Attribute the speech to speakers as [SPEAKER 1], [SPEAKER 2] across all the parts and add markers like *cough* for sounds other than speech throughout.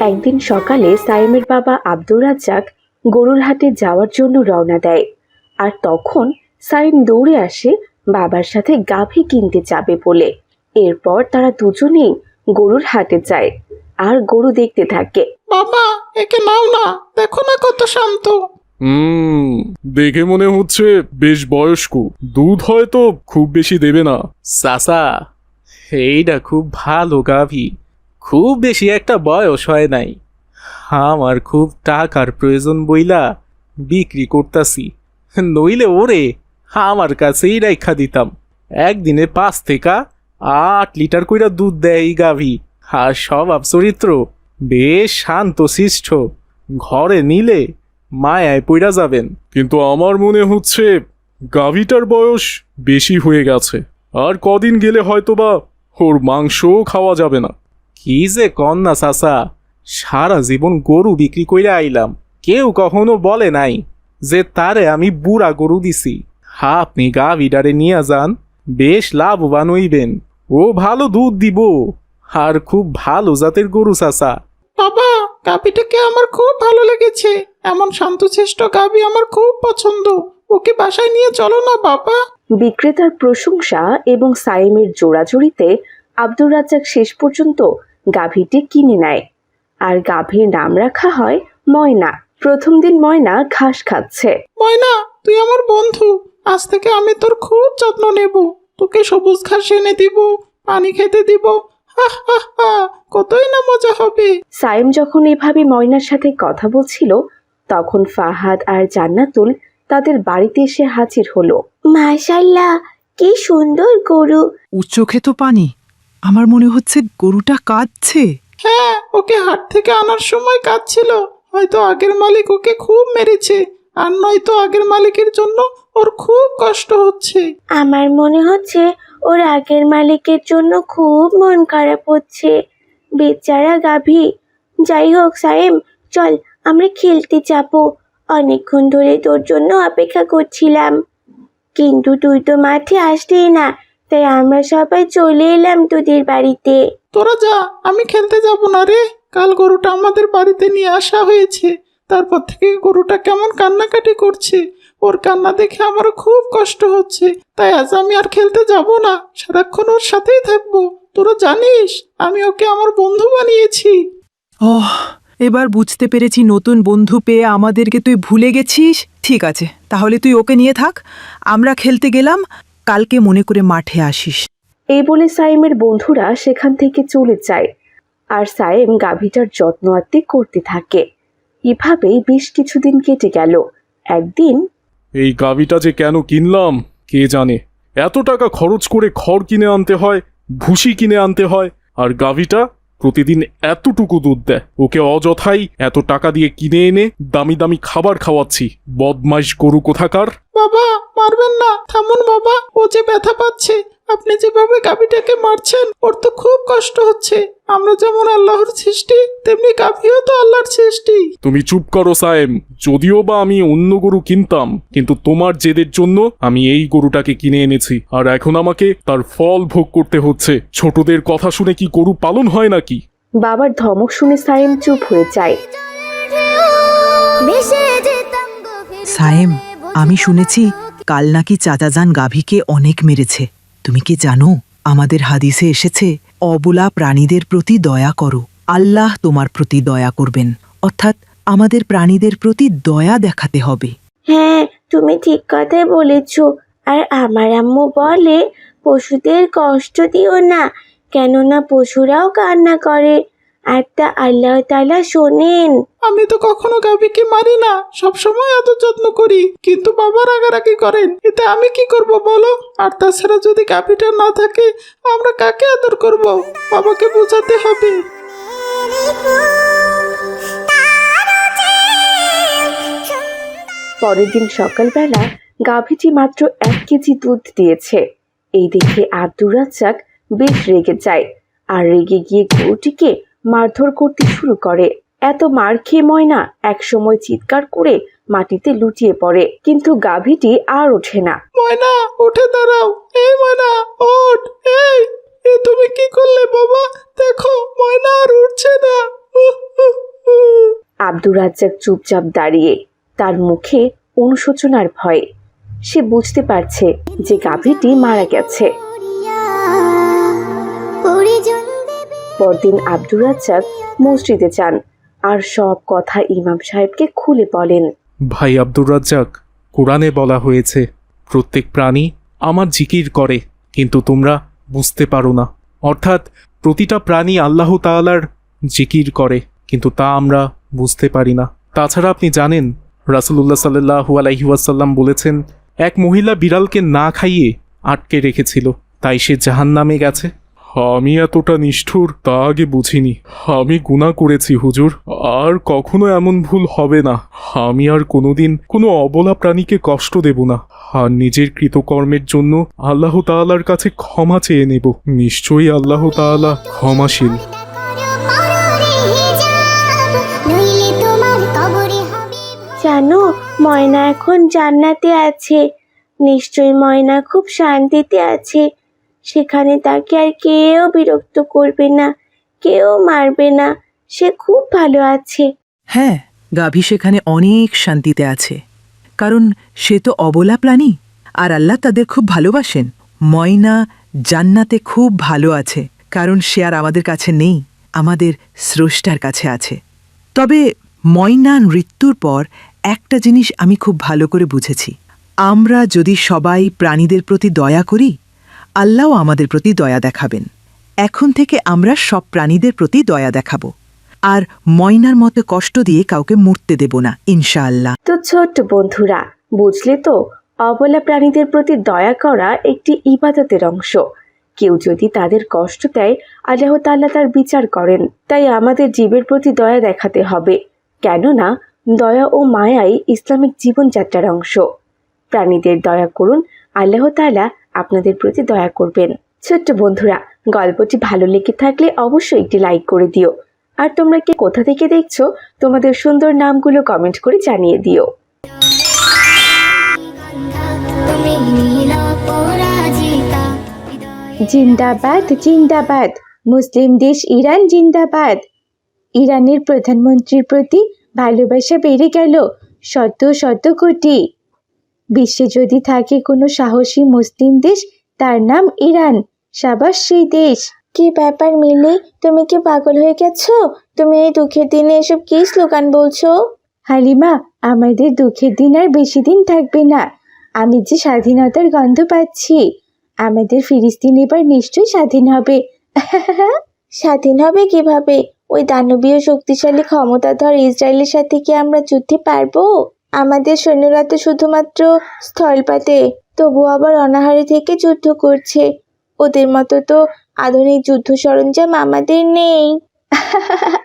[SPEAKER 1] একদিন সকালে সাইমের বাবা আব্দুর রাজ্জাক গরুর হাটে যাওয়ার জন্য রওনা দেয়। আর তখন সাইম দৌড়ে আসে বাবার সাথে গাভী কিনতে যাবে বলে। এরপর তারা দুজনেই গরুর হাটে যায় আর গরু দেখতে থাকে।
[SPEAKER 2] বাবা একে নাও না দেখো না কত শান্ত।
[SPEAKER 3] হুম দেখে মনে হচ্ছে বেশ বয়স্ক। দুধ হয়তো খুব বেশি দেবে না।
[SPEAKER 4] সাসা এইটা খুব ভালো, গাভী। খুব বেশি একটা বয়স হয় নাই। আমার খুব টাকার প্রয়োজন বইলা বিক্রি করতাছি। নইলে ওরে, আমার কাছেই রেখা দিতাম। একদিনে পাঁচ থেকে আট লিটার কইরা দুধ দেয় এই গাভী। আর স্বভাব চরিত্র বেশ শান্ত, শিষ্ট। ঘরে নিলে মায়ায় পইরা যাবেন।
[SPEAKER 3] কিন্তু আমার মনে হচ্ছে গাভীটার বয়স বেশি হয়ে গেছে। আর কদিন গেলে হয়তোবা ওর মাংসও খাওয়া যাবে না।
[SPEAKER 4] কি যে কন্যা চাচা সারা জীবন গরু বিক্রি কইরা আইলাম। কেউ কখনো বলে নাই যে তারে আমি বুড়া গরু দিছি। হা আপনি গা বিডারে নিয়ে যান বেশ লাভবান হইবেন। ও ভালো দুধ দিব। আর খুব ভালো জাতের গরু চাচা
[SPEAKER 2] বাবা গাভীটাকে আমার খুব ভালো লেগেছে। এমন শান্তশিষ্ট গাভী আমার খুব পছন্দ। ওকে বাসায় নিয়ে চলো না বাবা।
[SPEAKER 1] বিক্রেতার প্রশংসা এবং সাইমের জোড়াজুড়িতে আব্দুর রাজ্জাক শেষ পর্যন্ত গাভীটি কিনে নেয়। আর গাভীর নাম রাখা হয় ময়না। প্রথম দিন ময়না ঘাস খাচ্ছে।
[SPEAKER 2] ময়না তুই আমার বন্ধু। আজ থেকে আমি তোর খুব যত্ন নেব। তোকে সবুজ ঘাস এনে দিব পানি খেতে দিব। হা হা হা কতই না মজা হবে।
[SPEAKER 1] সাইম যখন এভাবে ময়নার সাথে কথা বলছিল তখন ফাহাদ আর জান্নাতুল তাদের বাড়িতে এসে হাজির হলো।
[SPEAKER 5] মাশাল্লাহ কি সুন্দর গরু।
[SPEAKER 6] ও চোখে তো পানি আমার মনে হচ্ছে গরুটা কাঁদছে।
[SPEAKER 2] হ্যাঁ ওকে হাট থেকে আনার সময় কাঁদছিল। হয়তো আগের মালিক ওকে খুব মেরেছে আর নয়তো আগের মালিকের জন্য ওর খুব কষ্ট হচ্ছে।
[SPEAKER 5] আমার মনে হচ্ছে ওর আগের মালিকের জন্য খুব মন খারাপ হচ্ছে। বেচারা গাভী যাই হোক সাহেব চল আমরা খেলতে যাব। অনেকক্ষণ ধরে তোর জন্য অপেক্ষা করছিলাম। কিন্তু তুই তো মাঠে আসলি না তাই আমরা সবাই চলে এলাম তোদের বাড়িতে।
[SPEAKER 2] তোরা যা আমি খেলতে যাব না রে। কাল গরুটা আমাদের বাড়িতে নিয়ে আসা হয়েছে। তারপর থেকে গরুটা কেমন কান্নাকাটি করছে। ওর কান্না দেখে আমার খুব কষ্ট হচ্ছে। তাই আজ আমি আর খেলতে যাব না। সারাক্ষণ ওর সাথেই থাকব। তোরা জানিস আমি ওকে আমার বন্ধু বানিয়েছি।
[SPEAKER 6] ওহ এবার বুঝতে পেরেছি নতুন বন্ধু পেয়ে আমাদেরকে তুই ভুলে গেছিস? ঠিক আছে তাহলে তুই ওকে নিয়ে থাক। আমরা খেলতে গেলাম কালকে মনে করে মাঠে আসিস।
[SPEAKER 1] এই বলে সাইমের বন্ধুরা সেখান থেকে চলে যায়। আর সাইম গাভীটার যত্ন আত্মি করতে থাকে। এভাবেই বেশ কিছুদিন কেটে গেল। একদিন
[SPEAKER 3] এই গাভীটা যে কেন কিনলাম কে জানে? এত টাকা খরচ করে খড় কিনে আনতে হয় ভুসি কিনে আনতে হয় আর গাভীটা প্রতিদিন এতটুকু দুধ দেয়। ওকে অযথাই এত টাকা দিয়ে কিনে এনে দামি দামি খাবার খাওয়াচ্ছি। বদমাইশ গরু কোথাকার?
[SPEAKER 2] বাবা, মারবেন না। থামুন বাবা, ও যে ব্যথা পাচ্ছে। আপনি যেভাবে গাভীটাকে মারছেন ওর তো খুব কষ্ট হচ্ছে। আমরা যেমন আল্লাহর সৃষ্টি তেমনি গাভীও তো আল্লাহর সৃষ্টি।
[SPEAKER 3] তুমি চুপ করো সায়েম। যদিও বা আমি অন্য গরু কিনতাম কিন্তু তোমার জেদের জন্য আমি এই গরুটাকে কিনে এনেছি। আর এখন আমাকে তার ফল ভোগ করতে হচ্ছে। ছোটদের কথা শুনে কি গরু পালন হয় নাকি?
[SPEAKER 1] বাবার ধমক শুনে সাইম চুপ হয়ে যায়।
[SPEAKER 6] সায়েম আমি শুনেছি কাল নাকি চাচাজান গাভীকে অনেক মেরেছে। তুমি কি জানো, আমাদের হাদিসে এসেছে, অবলা প্রাণীদের প্রতি দয়া করো, আল্লাহ তোমার প্রতি দয়া করবেন। অর্থাৎ আমাদের প্রাণীদের প্রতি দয়া দেখাতে হবে।
[SPEAKER 5] হ্যাঁ তুমি ঠিক কথাই বলেছ। আর আমার আম্মু বলে, পশুদের কষ্ট দিও না, কেননা পশুরাও কান্না করে। তা আল্লাহ তাআলা শোনেন।
[SPEAKER 2] আমি তো কখনো গাভীকে মারি না সব সময় এত যত্ন করি। কিন্তু বাবা রাগারাগি করেন এতে আমি কি করব বলো? আর তাছাড়া যদি গাভীটা না থাকে আমরা কাকে আদর করব? বাবাকে বোঝাতে হবে।
[SPEAKER 1] পরের দিন সকালবেলা গাভীটি মাত্র এক কেজি দুধ দিয়েছে। এই দেখে আব্দুর রাজ্জাক বেশ রেগে যায় আর রেগে গিয়ে গরুটিকে মারধর করতে শুরু করে। এত মার খেয়ে ময়না একসময় চিৎকার করে মাটিতে লুটিয়ে পড়ে কিন্তু গাভীটি আর ওঠে না।
[SPEAKER 2] ময়না উঠে দাঁড়াও। এই ময়না ওঠ। এই এ তুমি কি করলে বাবা দেখো ময়না আর উঠছে না।
[SPEAKER 1] আব্দুর রাজ্জাক চুপচাপ দাঁড়িয়ে তার মুখে অনুশোচনার ভয়। সে বুঝতে পারছে যে গাভীটি মারা গেছে। পরদিন আব্দুর রাজ্জাক মসজিদে যান আর সব কথা ইমাম সাহেবকে খুলে বলেন।
[SPEAKER 4] ভাই আব্দুর রাজ্জাক, কোরআনে বলা হয়েছে, প্রত্যেক প্রাণী আমার জিকির করে, কিন্তু তোমরা বুঝতে পারো না। অর্থাৎ প্রতিটা প্রাণী আল্লাহ তাআলার জিকির করে, কিন্তু তা আমরা বুঝতে পারি না। তাছাড়া আপনি জানেন, রাসুলুল্লাহ সাল্লাহু আলাইহাসাল্লাম বলেছেন, এক মহিলা বিড়ালকে না খাইয়ে আটকে রেখেছিল, তাই সে জাহান্নামে গেছে।
[SPEAKER 3] আমি এতটা নিষ্ঠুর, তা আগে বুঝিনি। আমি গুনাহ করেছি, হুজুর। আর কখনো এমন ভুল হবে না। আমি আর কোনোদিন কোনো অবলা প্রাণীকে কষ্ট দেব না। আর নিজের কৃতকর্মের জন্য আল্লাহ তাআলার কাছে ক্ষমা চেয়ে নেব। নিশ্চয়ই আল্লাহ তাআলা ক্ষমাশীল।
[SPEAKER 7] জানো, ময়না এখন জান্নাতে আছে। নিশ্চয়ই ময়না খুব শান্তিতে আছে। সেখানে তাকে আর কেউ বিরক্ত করবে না, কেউ মারবে না, সে খুব ভালো আছে।
[SPEAKER 6] হ্যাঁ গাভী সেখানে অনেক শান্তিতে আছে। কারণ সে তো অবলা প্রাণী, আর আল্লাহ তাদের খুব ভালোবাসেন। ময়না জান্নাতে খুব ভালো আছে, কারণ সে আর আমাদের কাছে নেই, আমাদের স্রষ্টার কাছে আছে। তবে ময়না মৃত্যুর পর একটা জিনিস আমি খুব ভালো করে বুঝেছি। আমরা যদি সবাই প্রাণীদের প্রতি দয়া করি আল্লাহও আমাদের প্রতি দয়া দেখাবেন। এখন থেকে আমরা সব প্রাণীদের প্রতি দয়া দেখাবো। আর ময়নার মতো কষ্ট দিয়ে কাউকে মরতে দেব না, ইনশাআল্লাহ।
[SPEAKER 1] তো ছোট্ট বন্ধুরা, বুঝলে তো, অবলা প্রাণীদের প্রতি দয়া করা একটি ইবাদতের অংশ। কেউ যদি তাদের কষ্ট দেয়, আল্লাহ তাল্লাহ তার বিচার করেন। তাই আমাদের জীবের প্রতি দয়া দেখাতে হবে। কেননা, দয়া ও মায়াই ইসলামিক জীবনযাত্রার অংশ। প্রাণীদের দয়া করুন আল্লাহ তাআলা আপনাদের প্রতি দয়া করবেন। ছোট্ট বন্ধুরা, গল্পটি ভালো লেগে থাকলে অবশ্যই একটি লাইক করে দিও। আর তোমরা কে কোথা থেকে দেখছ, তোমাদের সুন্দর নামগুলো কমেন্ট করে জানিয়ে দিও।
[SPEAKER 7] জিন্দাবাদ জিন্দাবাদ। মুসলিম দেশ ইরান, জিন্দাবাদ। ইরানের প্রধানমন্ত্রীর প্রতি ভালোবাসা বেড়ে গেল শত শত কোটি। বিশ্বে যদি থাকে কোনো সাহসী মুসলিম দেশ তার নাম ইরান। সাবাস সেই দেশ। কি ব্যাপার মিলি? তুমি কি পাগল হয়ে গেছো? তুমি এই দুঃখের দিনে এসব কি স্লোগান বলছো? হালিমা আমাদের দুঃখের দিন আর বেশি দিন থাকবে না। আমি যে স্বাধীনতার গন্ধ পাচ্ছি আমাদের ফিলিস্তিন এবার নিশ্চয়ই স্বাধীন হবে। *laughs* স্বাধীন হবে কীভাবে? ওই দানবীয় শক্তিশালী ক্ষমতাধর ইসরায়েলের সাথে কি আমরা যুদ্ধে পারব? আমাদের সৈন্যরা তো শুধুমাত্র স্থলপাতে তবু আবার অনাহারে থেকে যুদ্ধ করছে। ওদের মতো তো আধুনিক যুদ্ধ সরঞ্জাম আমাদের নেই। *laughs*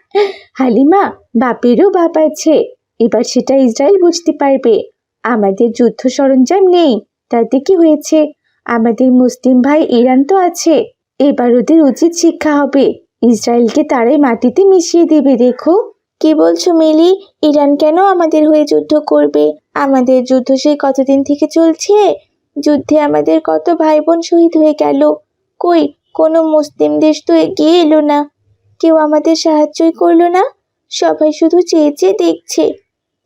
[SPEAKER 7] হালিমা, বাপেরও বাপ আছে। এবার সেটা ইসরায়েল বুঝতে পারবে। আমাদের যুদ্ধ সরঞ্জাম নেই, তাতে কি হয়েছে? আমাদের মুসলিম ভাই ইরান তো আছে। এবার ওদের উচিত শিক্ষা হবে। ইসরায়েলকে তারাই মাটিতে মিশিয়ে দেবে, দেখো। কি বলছো মিলি? ইরান কেন আমাদের হয়ে যুদ্ধ করবে? আমাদের যুদ্ধ সেই কতদিন থেকে চলছে? যুদ্ধে আমাদের কত ভাই বোন শহীদ হয়ে গেল। কই, কোনো মুসলিম দেশ তো এগিয়ে এলো না। কেউ আমাদের সাহায্যই করল না। সবাই শুধু চেয়ে চেয়ে দেখছে।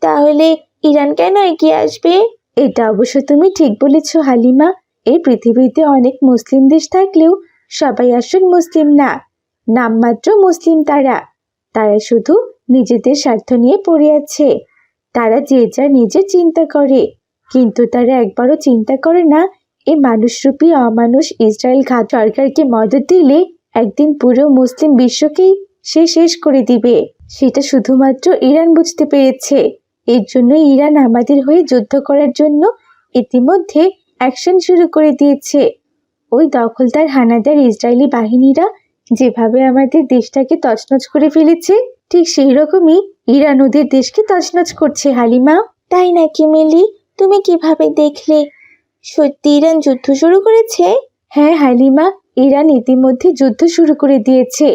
[SPEAKER 7] তাহলে ইরান কেন এগিয়ে আসবে? এটা অবশ্য তুমি ঠিক বলেছ, হালিমা। এই পৃথিবীতে অনেক মুসলিম দেশ থাকলেও সবাই আসল মুসলিম না। নামমাত্র মুসলিম তারা। তারা শুধু নিজেদের স্বার্থ নিয়ে পড়ে আছে। তারা যে যা নিজের চিন্তা করে, কিন্তু তারা একবারও চিন্তা করে না এই মানুষরূপী অমানুষ ইসরায়েল ঘাত সরকারকে মদত দিলে একদিন পুরো মুসলিম বিশ্বকেই সে শেষ করে দিবে। সেটা শুধুমাত্র ইরান বুঝতে পেরেছে। এর জন্য ইরান আমাদের হয়ে যুদ্ধ করার জন্য ইতিমধ্যে অ্যাকশন শুরু করে দিয়েছে। ওই দখলদার হানাদার ইসরায়েলি বাহিনীরা যেভাবে আমাদের দেশটাকে তছনছ করে ফেলেছে ঠিক সেই রকমই ইরান ওদের দেশকে তছনছ করছে, হালিমা। তাই নাকি, মিলি? তুমি কীভাবে দেখলে? সত্যি ইরান যুদ্ধ শুরু করেছে? হ্যাঁ হালিমা, ইরান ইতিমধ্যে যুদ্ধ শুরু করে দিয়েছে।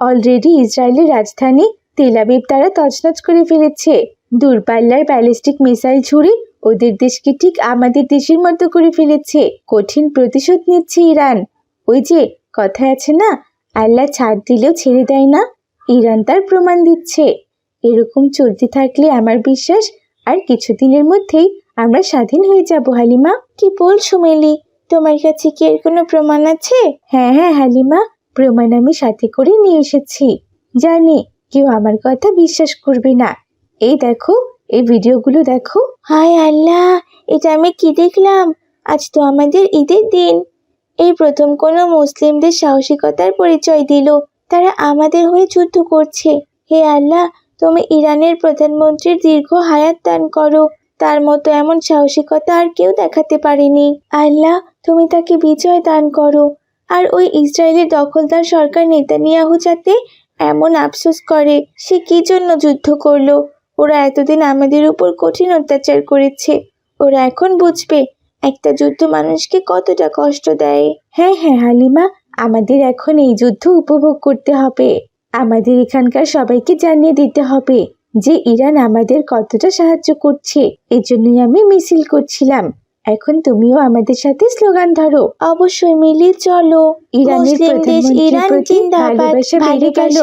[SPEAKER 7] অলরেডি ইসরায়েলের রাজধানী তেলাবিব তারা তছনছ করে ফেলেছে। দূরপাল্লার ব্যালিস্টিক মিসাইল ছুড়ে ওদের দেশকে ঠিক আমাদের দেশের মতো করে ফেলেছে। কঠিন প্রতিশোধ নিচ্ছে ইরান। ওই যে কথায় আছে না, আল্লাহ ছাড় দিলেও ছেড়ে দেয় না? ইরান তার প্রমাণ দিচ্ছে। এরকম চলতে থাকলে আমার বিশ্বাস আর কিছুদিনের মধ্যেই আমরা স্বাধীন হয়ে যাব, হালিমা। কি বলছো মেলি? তোমার কাছে কি এর কোনো প্রমাণ আছে? হ্যাঁ হ্যাঁ হালিমা, প্রমাণ আমি সাথে করে নিয়ে এসেছি। জানি, কেউ আমার কথা বিশ্বাস করবে না। এই দেখো, এই ভিডিওগুলো দেখো। হায় আল্লাহ, এটা আমি কি দেখলাম? আজ তো আমাদের ঈদের দিন। এই প্রথম কোনো মুসলিমদের সাহসিকতার পরিচয় দিল। তারা আমাদের হয়ে যুদ্ধ করছে। হে আল্লাহ, তুমি ইরানের প্রধানমন্ত্রীর দীর্ঘ হায়াত দান করো। তার মতো এমন সাহসিকতা আর কেউ দেখাতে পারেনি। আল্লাহ, তুমি তাকে বিজয় দান করো। আর ওই ইসরায়েলের দখলদার সরকার নেতানিয়াহু যাতে এমন আফসোস করে, সে কি জন্য যুদ্ধ করল? ওরা এতদিন আমাদের উপর কঠিন অত্যাচার করেছে। ওরা এখন বুঝবে, একটা যুদ্ধ মানুষকে কতটা কষ্ট দেয়। হ্যাঁ হ্যাঁ হালিমা আমাদের এখন এই যুদ্ধ উপভোগ করতে হবে। আমাদের এখানকার সবাইকে জানিয়ে দিতে হবে যে ইরান আমাদের কতটা সাহায্য করছে। এজন্যই জন্যই আমি মিছিল করছিলাম। এখন তুমিও আমাদের সাথে স্লোগান ধরো। অবশ্যই মিলি চলো। ইরানের
[SPEAKER 5] দেশ ইরান জিন্দাবাদ,
[SPEAKER 7] ভালোবাসা বেড়ে গেল।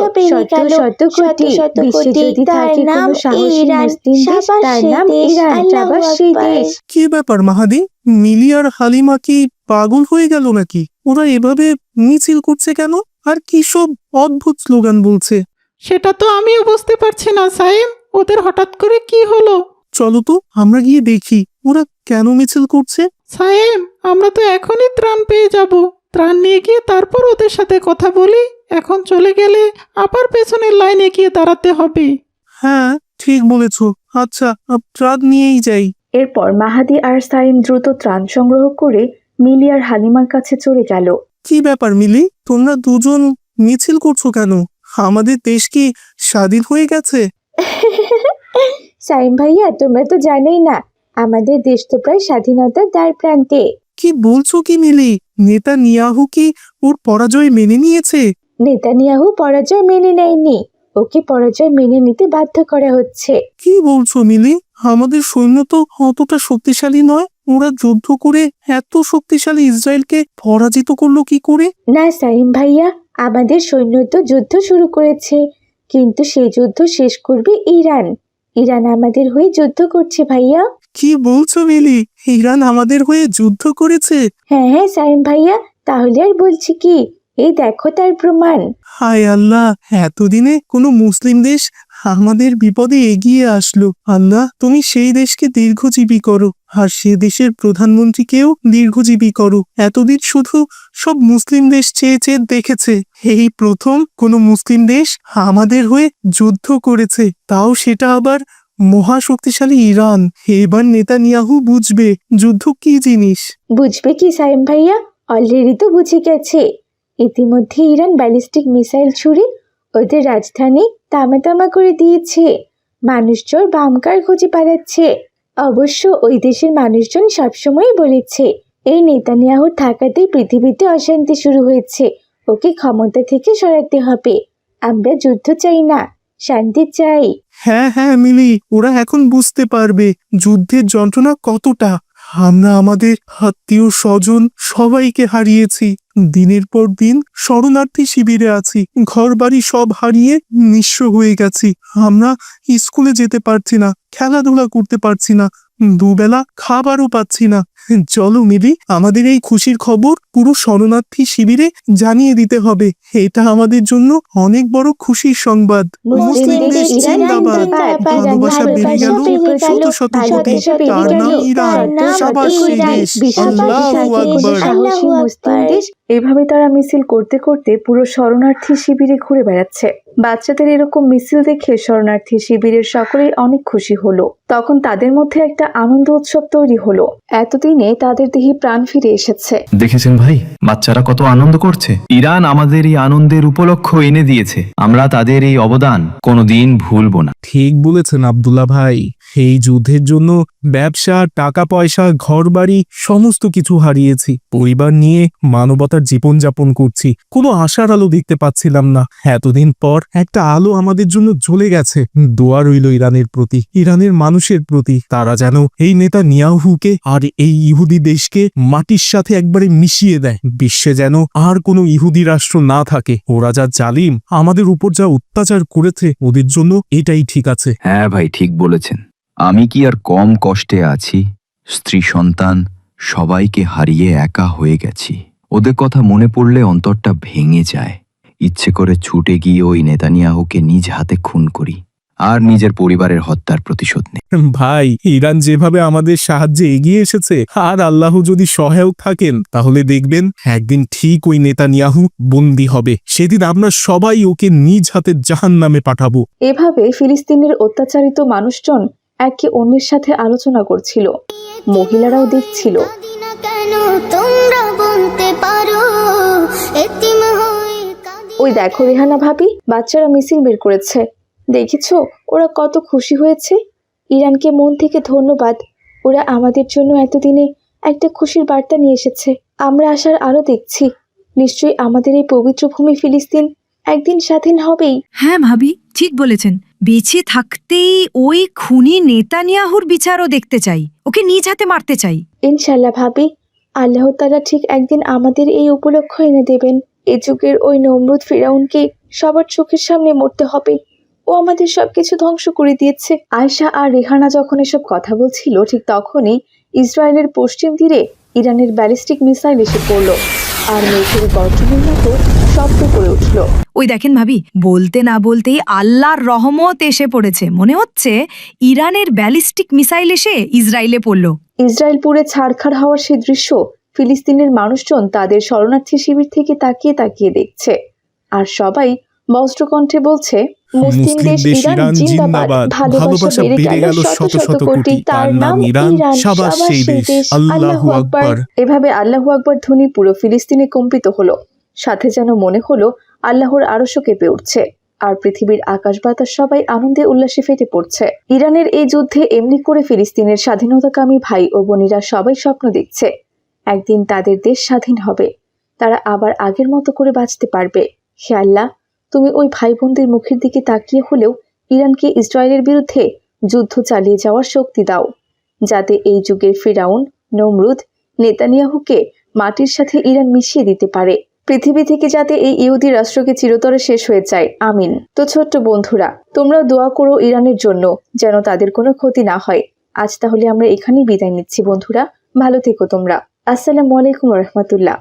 [SPEAKER 7] শত কোটি
[SPEAKER 5] শত শত কোটি। তার নাম ইরান,
[SPEAKER 7] মুসলিম দেশ
[SPEAKER 5] সাবাস
[SPEAKER 7] তার নাম ইরান। সাবাস সেই দেশ।
[SPEAKER 8] কি ব্যাপার মাহাদি? মিলি আর হালিমা কি পাগল হয়ে গেল নাকি? ওরা এভাবে মিছিল করছে কেন? আর কি সব অদ্ভুত স্লোগান বলছে।
[SPEAKER 2] সেটা তো আমিও বুঝতে পারছি না সাইম। ওদের হঠাৎ করে কি হলো?
[SPEAKER 8] চলো তো আমরা গিয়ে দেখি ওরা কেন মিছিল করছে?
[SPEAKER 2] সাইম আমরা তো এখনই ত্রাণ পেয়ে যাব। ত্রাণ নিয়ে গিয়ে তারপর ওদের সাথে কথা বলি এখন চলে গেলে আবার পেছনের লাইনে গিয়ে দাঁড়াতে হবে।
[SPEAKER 8] হ্যাঁ ঠিক বলেছ। আচ্ছা আপ ট্রাক নিয়েই যাই।
[SPEAKER 1] এরপর মাহাদি আর সাইম দ্রুত ত্রাণ সংগ্রহ করে মিলি আর হালিমার কাছে চলে গেল।
[SPEAKER 8] কি ব্যাপার মিলি? তোমরা দুজন মিছিল করছ কেন? আমাদের দেশ কি স্বাধীন হয়ে গেছে? *laughs*
[SPEAKER 7] সাইম ভাইয়া তোমরা তো জানোই না আমাদের দেশ তো প্রায় স্বাধীনতার দ্বার প্রান্তে।
[SPEAKER 8] কি বলছো কি মিলি? নেতা নিয়াহু কি ওর পরাজয় মেনে নিয়েছে?
[SPEAKER 7] নেতানিয়াহু পরাজয় মেনে নেয়নি ওকে পরাজয় মেনে নিতে বাধ্য করা হচ্ছে।
[SPEAKER 8] কি বলছো মিলি? আমাদের সৈন্য তো অতটা শক্তিশালী নয় ওরা যুদ্ধ করে এত শক্তিশালী ইসরায়েলকে পরাজিত করল কি করে?
[SPEAKER 7] না সাইম ভাইয়া আমাদের সৈন্য তো যুদ্ধ শুরু করেছে কিন্তু সেই যুদ্ধ শেষ করবে ইরান। ইরান আমাদের হয়ে যুদ্ধ করছে ভাইয়া।
[SPEAKER 8] কি বলছো মিলি? ইরান আমাদের হয়ে যুদ্ধ করেছে?
[SPEAKER 7] হ্যাঁ হ্যাঁ সাইম ভাইয়া তাহলে আর বলছি কি? এই দেখো তার প্রমাণ।
[SPEAKER 8] হায় আল্লাহ এতদিনে কোনো মুসলিম দেশ আমাদের বিপদে এগিয়ে আসলো। আল্লাহ, তুমি সেই দেশকে দীর্ঘজীবী করো, আর সে দেশের প্রধানমন্ত্রীকেও দীর্ঘজীবী করো। এতদিন শুধু সব মুসলিম দেশ চেয়ে চেয়ে দেখেছে। এই প্রথম কোনো মুসলিম দেশ আমাদের হয়ে যুদ্ধ করেছে। তাও সেটা আবার মহাশক্তিশালী ইরান। এবার নেতানিয়াহু বুঝবে, যুদ্ধ কি জিনিস।
[SPEAKER 7] বুঝবে কি সাইম ভাইয়া? অলরেডি তো বুঝে গেছে। ইতিমধ্যে ইরান ব্যালিস্টিক মিসাইল ছুড়ে ওদের রাজধানী তামাতামা করে দিয়েছে। মানুষজন বামকার খুঁজে পালাচ্ছে। অবশ্য ওই দেশের মানুষজন সবসময় বলেছে, এই নেতানিয়াহুর থাকাতেই পৃথিবীতে অশান্তি শুরু হয়েছে। ওকে ক্ষমতা থেকে সরাতে হবে। আমরা যুদ্ধ চাই না, শান্তি চাই।
[SPEAKER 8] হ্যাঁ হ্যাঁ মিলি, ওরা এখন বুঝতে পারবে যুদ্ধের যন্ত্রণা কতটা। আমরা আমাদের আত্মীয় স্বজন সবাইকে হারিয়েছি। দিনের পর দিন শরণার্থী শিবিরে আছি। ঘর বাড়ি সব হারিয়ে নিঃস্ব হয়ে গেছি। আমরা স্কুলে যেতে পারছি না, খেলাধুলা করতে পারছি না, দুবেলা খাবারও পাচ্ছি না। চলো মিলি আমাদের এই খুশির খবর পুরো শরণার্থী শিবিরে জানিয়ে দিতে হবে এটা আমাদের জন্য অনেক বড় খুশির সংবাদ মুসলিম দেশ জিন্দাবাদ ভালোবাসা বেড়ে গেল শত শত কোটি তার নাম ইরান সাবাস আল্লাহু আকবার।
[SPEAKER 1] দেশ এভাবে তারা মিছিল করতে করতে পুরো শরণার্থী শিবিরে ঘুরে বেড়াচ্ছে বাচ্চাদের এরকম মিছিল দেখে শরণার্থী শিবিরের সকলেই অনেক খুশি হলো তখন তাদের মধ্যে একটা আনন্দ উৎসব তৈরি হলো এতদিনে তাদের দেহে প্রাণ ফিরে এসেছে।
[SPEAKER 9] দেখেছেন ভাই? বাচ্চারা কত আনন্দ করছে। ইরান আমাদের এই আনন্দের উপলক্ষ এনে দিয়েছে। আমরা তাদের এই অবদান কোনোদিন ভুলবো না।
[SPEAKER 8] ঠিক বলেছেন আব্দুল্লাহ ভাই। এই যুদ্ধের জন্য ব্যবসা টাকা পয়সা ঘরবাড়ি সমস্ত কিছু হারিয়েছি। পরিবার নিয়ে মানবতার জীবনযাপন করছি। কোনো আশার আলো দেখতে পাচ্ছিলাম না। এতদিন পর একটা আলো আমাদের জন্য জ্বলে গেছে। দোয়া রইল ইরানের প্রতি ইরানের মানুষের প্রতি। তারা যেন এই নেতা নিয়াহুকে আর এই ইহুদি দেশকে মাটির সাথে একবারে মিশিয়ে দেয়। বিশ্বে যেন আর কোনো ইহুদি রাষ্ট্র না থাকে। ওরা যা জালিম, আমাদের উপর যা অত্যাচার করেছে, ওদের জন্য এটাই ঠিক আছে।
[SPEAKER 9] হ্যাঁ ভাই, ঠিক বলেছেন। আমি কি আর কম কষ্টে আছি? স্ত্রী, সন্তান, সবাইকে হারিয়ে একা হয়ে গেছি। ওদের কথা মনে পড়লে অন্তরটা ভেঙে যায়। ইচ্ছে করে ছুটে গিয়ে ওই নেতানিয়াহুকে নিজ হাতে খুন করি। আর নিজের পরিবারের হত্যার প্রতিশোধ নেই।
[SPEAKER 8] ভাই ইরান যেভাবে আমাদের সাহায্যে এগিয়ে এসেছে আর আল্লাহ যদি সহায়ক থাকেন তাহলে দেখবেন একদিন ঠিক ওই নেতানিয়াহু বন্দী হবে। সেদিন আমরা সবাই ওকে নিজ হাতে জাহান নামে পাঠাবো।
[SPEAKER 1] এভাবে ফিলিস্তিনের অত্যাচারিত মানুষজন একে অন্যের সাথে আলোচনা করছিল। মহিলারাও দেখছিল।
[SPEAKER 10] তোমরা বলতে পারো এতিম কাঁদি
[SPEAKER 1] ওই দেখো রেহানা ভাবি বাচ্চারা মিছিল বের করেছে। দেখেছ ওরা কত খুশি হয়েছে? ইরানকে মন থেকে ধন্যবাদ। ওরা আমাদের জন্য এতদিনে একটা খুশির বার্তা নিয়ে এসেছে। আমরা আসার আলো দেখছি। নিশ্চয়ই আমাদের এই পবিত্র ভূমি ফিলিস্তিন একদিন স্বাধীন হবেই।
[SPEAKER 11] হ্যাঁ ভাবি ঠিক বলেছেন। বেঁচে থাকতেই ওই খুনি নেতানিয়াহুর বিচারও দেখতে চাই। ওকে নিজ হাতে মারতে চাই।
[SPEAKER 1] ইনশাল্লাহ ভাবি। আল্লাহ তালা ঠিক একদিন আমাদের এই উপলক্ষ এনে দেবেন। এ যুগের ওই নমরুদ ফিরাউনকে সবার চোখের সামনে মরতে হবে। ও আমাদের সবকিছু ধ্বংস করে দিয়েছে। আয়শা আর রেহানা যখন এসব কথা বলছিল ঠিক তখনই ইসরায়েলের পশ্চিম তীরে ইরানের ব্যালিস্টিক মিসাইল এসে পড়ল আর মেঘের গর্জনের মতো শব্দ করে উঠল।
[SPEAKER 11] ওই দেখেন ভাবি বলতে না বলতেই আল্লাহর রহমত এসে পড়েছে। মনে হচ্ছে ইরানের ব্যালিস্টিক মিসাইল এসে ইসরায়েলে পড়ল।
[SPEAKER 1] ইসরায়েল পুরে ছাড়খাড় হওয়ার সে দৃশ্য ফিলিস্তিনের মানুষজন তাদের শরণার্থী শিবির থেকে তাকিয়ে তাকিয়ে দেখছে। আর সবাই বস্ত্রকণ্ঠে বলছে মুসলিম দেশ ইরান জিন্দাবাদ। ভালোবাসা বেড়ে গেল শত শত কোটি। তার নাম ইরান। সাবাস সেই দেশ। আল্লাহু আকবার। এভাবে আল্লাহু আকবার ধ্বনি পুরো ফিলিস্তিনে কম্পিত হলো। সাথে যেন মনে হলো আল্লাহর আরশও কেঁপে উঠছে। আর পৃথিবীর আকাশ বাতাস সবাই আনন্দে উল্লাসে ফেটে পড়ছে। ইরানের এই যুদ্ধে এমনি করে ফিলিস্তিনের স্বাধীনতাকামী ভাই ও বোনেরা সবাই স্বপ্ন দেখছে। একদিন তাদের দেশ স্বাধীন হবে। তারা আবার আগের মতো করে বাঁচতে পারবে। হে আল্লাহ তুমি ওই ভাই বোনদের মুখের দিকে তাকিয়ে হলেও ইরানকে ইসরায়েলের বিরুদ্ধে যুদ্ধ চালিয়ে যাওয়ার শক্তি দাও, যাতে এই যুগের ফিরাউন, নমরুদ, নেতানিয়াহুকে মাটির সাথে ইরান মিশিয়ে দিতে পারে। পৃথিবী থেকে যাতে এই ইহুদি রাষ্ট্রকে চিরতরে শেষ হয়ে যায়। আমিন। তো ছোট্ট বন্ধুরা, তোমরাও দোয়া করো ইরানের জন্য যেন তাদের কোনো ক্ষতি না হয়। আজ তাহলে আমরা এখানেই বিদায় নিচ্ছি বন্ধুরা। ভালো থেকো তোমরা। আসসালামু আলাইকুম রহমতুল্লাহ।